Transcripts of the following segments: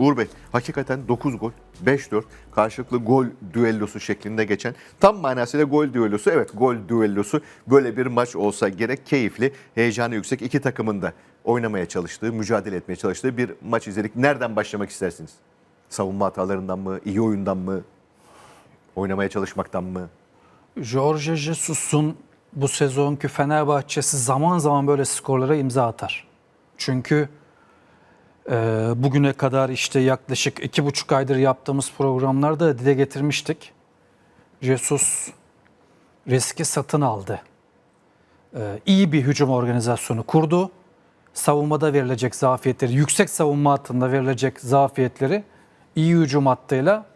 Uğur Bey hakikaten 9 gol, 5-4 karşılıklı gol düellosu şeklinde geçen tam manasıyla gol düellosu. Evet gol düellosu böyle bir maç olsa gerek keyifli, heyecanı yüksek iki takımın da oynamaya çalıştığı, mücadele etmeye çalıştığı bir maç izledik. Nereden başlamak istersiniz? Savunma hatalarından mı, iyi oyundan mı, oynamaya çalışmaktan mı? Jorge Jesus'un bu sezonki Fenerbahçesi zaman zaman böyle skorlara imza atar. Çünkü bugüne kadar işte yaklaşık iki buçuk aydır yaptığımız programlarda dile getirmiştik. Jesus riski satın aldı. E, iyi bir hücum organizasyonu kurdu. Savunmada verilecek zafiyetleri, yüksek savunma hattında verilecek zafiyetleri iyi hücum hattıyla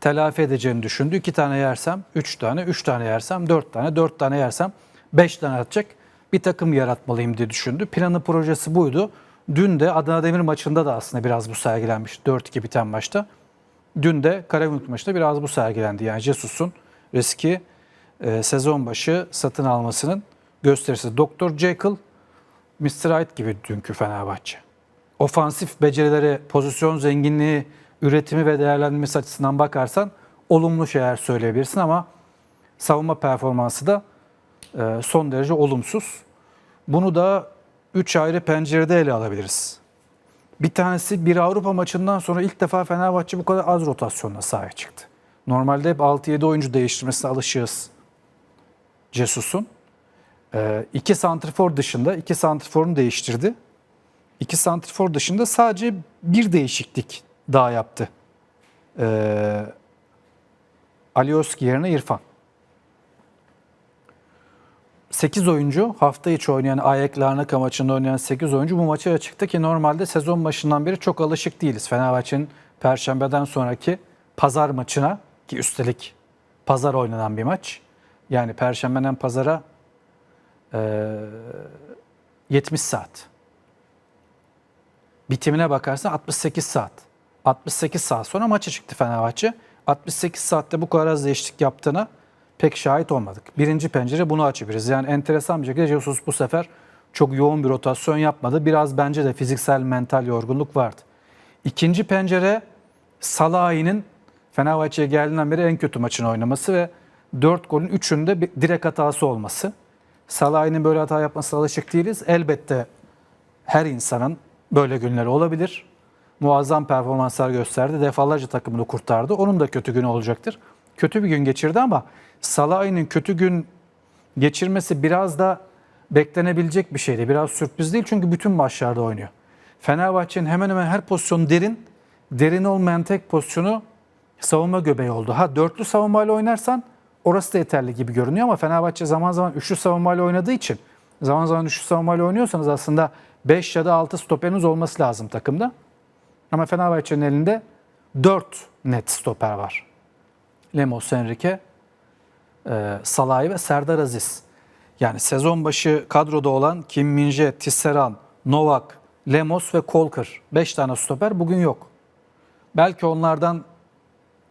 telafi edeceğini düşündü. İki tane yersem, üç tane, üç tane yersem, dört tane, dört tane yersem, beş tane atacak bir takım yaratmalıyım diye düşündü. Planı projesi buydu. Dün de Adana Demir maçında da aslında biraz bu sergilenmiş. 4-2 biten maçta. Dün de Karagümrük maçında biraz bu sergilendi. Yani Jesus'un riski e, sezon başı satın almasının gösterisi. Dr. Jekyll, Mr. Hyde gibi dünkü Fenerbahçe. Ofansif becerileri, pozisyon zenginliği, üretimi ve değerlendirmesi açısından bakarsan olumlu şeyler söyleyebilirsin ama savunma performansı da e, son derece olumsuz. Bunu da 3 ayrı pencerede ele alabiliriz. Bir tanesi bir Avrupa maçından sonra ilk defa Fenerbahçe bu kadar az rotasyonla sahaya çıktı. Normalde hep 6-7 oyuncu değiştirmesine alışığız Cesus'un. Ee, iki santrfor dışında iki santrforunu değiştirdi. İki santrfor dışında sadece bir değişiklik daha yaptı. Ee, Alioski yerine İrfan. 8 oyuncu hafta içi oynayan Ayak Larnaka maçında oynayan 8 oyuncu bu maça çıktı ki normalde sezon başından beri çok alışık değiliz. Fenerbahçe'nin Perşembe'den sonraki pazar maçına ki üstelik pazar oynanan bir maç. Yani Perşembeden pazara e, 70 saat. Bitimine bakarsan 68 saat. 68 saat sonra maça çıktı Fenerbahçe. 68 saatte bu kadar az değişiklik yaptığına pek şahit olmadık. Birinci pencere bunu açabiliriz. Yani enteresan bir şekilde Jesus bu sefer çok yoğun bir rotasyon yapmadı. Biraz bence de fiziksel, mental yorgunluk vardı. İkinci pencere Salah'ın Fenerbahçe'ye geldiğinden beri en kötü maçını oynaması ve 4 golün 3'ünde bir direkt hatası olması. Salah'ın böyle hata yapmasına alışık değiliz. Elbette her insanın böyle günleri olabilir. Muazzam performanslar gösterdi. Defalarca takımını kurtardı. Onun da kötü günü olacaktır. Kötü bir gün geçirdi ama Salah'ın kötü gün geçirmesi biraz da beklenebilecek bir şeydi. Biraz sürpriz değil çünkü bütün maçlarda oynuyor. Fenerbahçe'nin hemen hemen her pozisyonu derin. Derin olmayan tek pozisyonu savunma göbeği oldu. Ha dörtlü savunmayla oynarsan orası da yeterli gibi görünüyor ama Fenerbahçe zaman zaman üçlü savunmayla oynadığı için zaman zaman üçlü savunmayla oynuyorsanız aslında 5 ya da 6 stoperiniz olması lazım takımda. Ama Fenerbahçe'nin elinde 4 net stoper var. Lemos, Enrique, e, Salah'ı ve Serdar Aziz. Yani sezon başı kadroda olan Kim Minje, Tisserand, Novak, Lemos ve Kolkır. 5 tane stoper bugün yok. Belki onlardan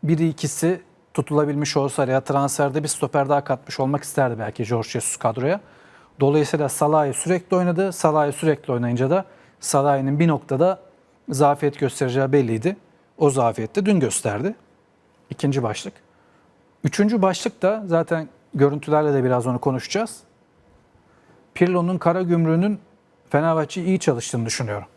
biri ikisi tutulabilmiş olsa ya transferde bir stoper daha katmış olmak isterdi belki Jorge Jesus kadroya. Dolayısıyla Salah'ı sürekli oynadı. Salah'ı sürekli oynayınca da Salah'ın bir noktada zafiyet göstereceği belliydi. O zafiyette dün gösterdi. İkinci başlık. Üçüncü başlık da zaten görüntülerle de biraz onu konuşacağız. Pirlo'nun kara gümrüğünün Fenerbahçe'yi iyi çalıştığını düşünüyorum.